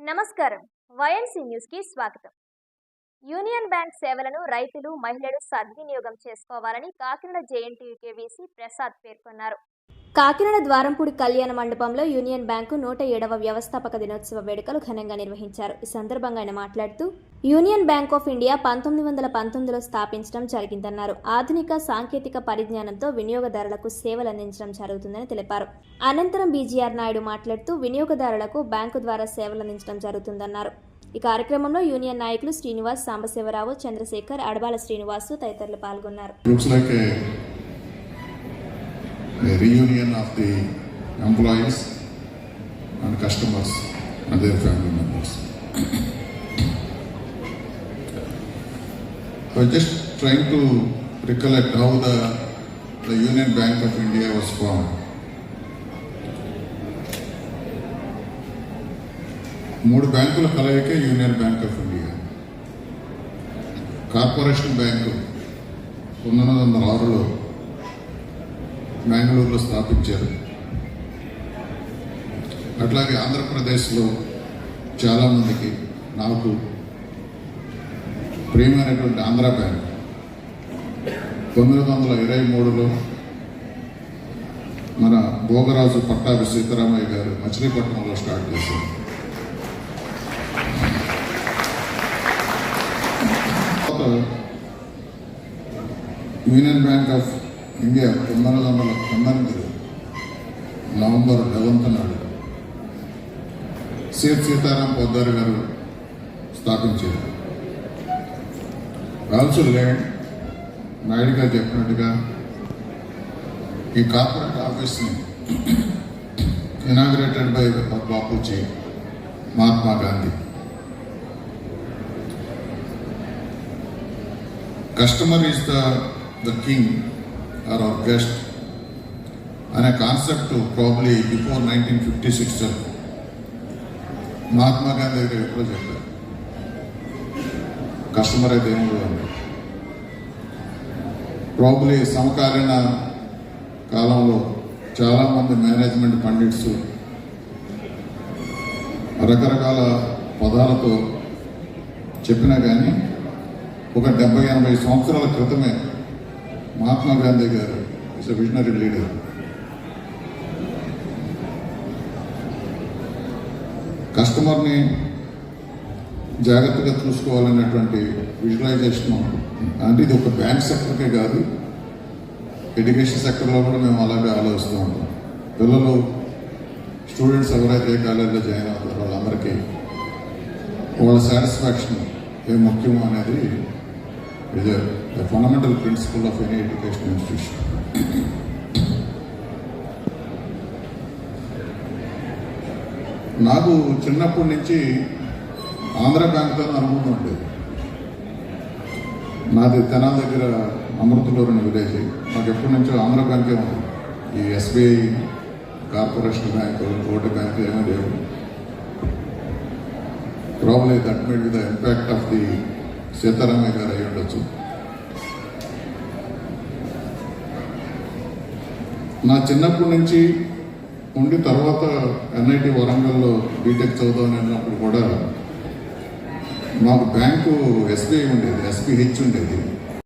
నమస్కారం. వైఎన్సీ న్యూస్కి స్వాగతం. యూనియన్ బ్యాంక్ సేవలను రైతులు మహిళలు సద్వినియోగం చేసుకోవాలని కాకినాడ జేఎన్టీయూకేవీసీ ప్రసాద్ పేర్కొన్నారు. కాకినాడ ద్వారంపూడి కళ్యాణ మండపంలో యూనియన్ బ్యాంకు నూట ఏడవ వ్యవస్థాపక దినోత్సవ వేడుకలు ఘనంగా నిర్వహించారు. ఈ సందర్భంగా ఆయన మాట్లాడుతూ యూనియన్ బ్యాంక్ ఆఫ్ ఇండియా పంతొమ్మిది వందల పంతొమ్మిదిలో స్థాపించడం జరిగిందన్నారు. ఆధునిక సాంకేతిక పరిజ్ఞానంతో వినియోగదారులకు సేవలు అందించడం జరుగుతుందని తెలిపారు. అనంతరం బీజీఆర్ నాయుడు మాట్లాడుతూ వినియోగదారులకు బ్యాంకు ద్వారా సేవలు అందించడం జరుగుతుందన్నారు. ఈ కార్యక్రమంలో యూనియన్ నాయకులు శ్రీనివాస్ సాంబశివరావు చంద్రశేఖర్ అడబాల శ్రీనివాసు తదితరులు పాల్గొన్నారు Looks like a, a reunion of the employees and customers and their family members. I was just trying to recollect how the, the Union Bank of India was formed. మూడు బ్యాంకుల కలయికే Union Bank of India Corporation Bank పంతొమ్మిది వందల ఆరులో బెంగళూరులో స్థాపించారు. అట్లాగే ఆంధ్రప్రదేశ్లో చాలామందికి నాకు ప్రియమైనటువంటి ఆంధ్ర బ్యాంక్ తొమ్మిది వందల ఇరవై మూడులో మన భోగరాజు పట్టాభి సీతారామయ్య గారు మచిలీపట్నంలో స్టార్ట్ చేశారు. యూనియన్ బ్యాంక్ ఆఫ్ ఇండియా పంతొమ్మిది వందల పంతొమ్మిది నవంబర్ లెవెన్త్ నాడు సిఎఫ్ సీతారాం పొద్దారు గారు స్థాపించారు. ఆల్సో ల్యాండ్ నాయుడు గారు చెప్పినట్టుగా ఈ కార్పొరేట్ ఆఫీస్ని inaugurated by Bapuji Mahatma Gandhi customer is the the king or our guest అనే concept probably before nineteen fifty six Mahatma Gandhi దగ్గర ఎప్పుడో చెప్పారు. కస్టమర్ అయితే ఏమి అని ప్రాబ్లీ సమకాలీన కాలంలో చాలామంది మేనేజ్మెంట్ పండిట్స్ రకరకాల పదాలతో చెప్పినా కానీ ఒక డెబ్బై ఎనభై సంవత్సరాల క్రితమే మహాత్మా గాంధీ గారు ఇస్ విజనరీ లీడర్ కస్టమర్ని జాగ్రత్తగా చూసుకోవాలనేటువంటి విజువలైజేషన్ అంటే ఇది ఒక బ్యాంక్ సెక్టర్కే కాదు ఎడ్యుకేషన్ సెక్టర్లో కూడా మేము అలాగే ఆలోచిస్తూ ఉంటాం. పిల్లలు స్టూడెంట్స్ ఎవరైతే కాలేజీలో జాయిన్ అవుతారో వాళ్ళందరికీ వాళ్ళ సాటిస్ఫాక్షన్ ఏ ముఖ్యం అనేది ఇది fundamental principle of any education institution నాకు చిన్నప్పటి నుంచి ఆంధ్ర బ్యాంక్తో అనుభవం ఉండేది. నాది తెనాల దగ్గర అమృతలూరు అనే విలేజ్. నాకు ఎప్పటి నుంచో ఆంధ్ర బ్యాంకే ఉంది. ఈ SBI corporation bank vote bank ఏమీ లేవు. Probably that made the impact of the Sitaramaiah garu అయి ఉండొచ్చు. నా చిన్నప్పటి నుంచి ఉండి తర్వాత ఎన్ఐటి వరంగల్లో బీటెక్ చదువుదామని అన్నప్పుడు కూడా మాకు బ్యాంకు ఎస్బీఐ ఉండేది ఎస్బీహెచ్ ఉండేది.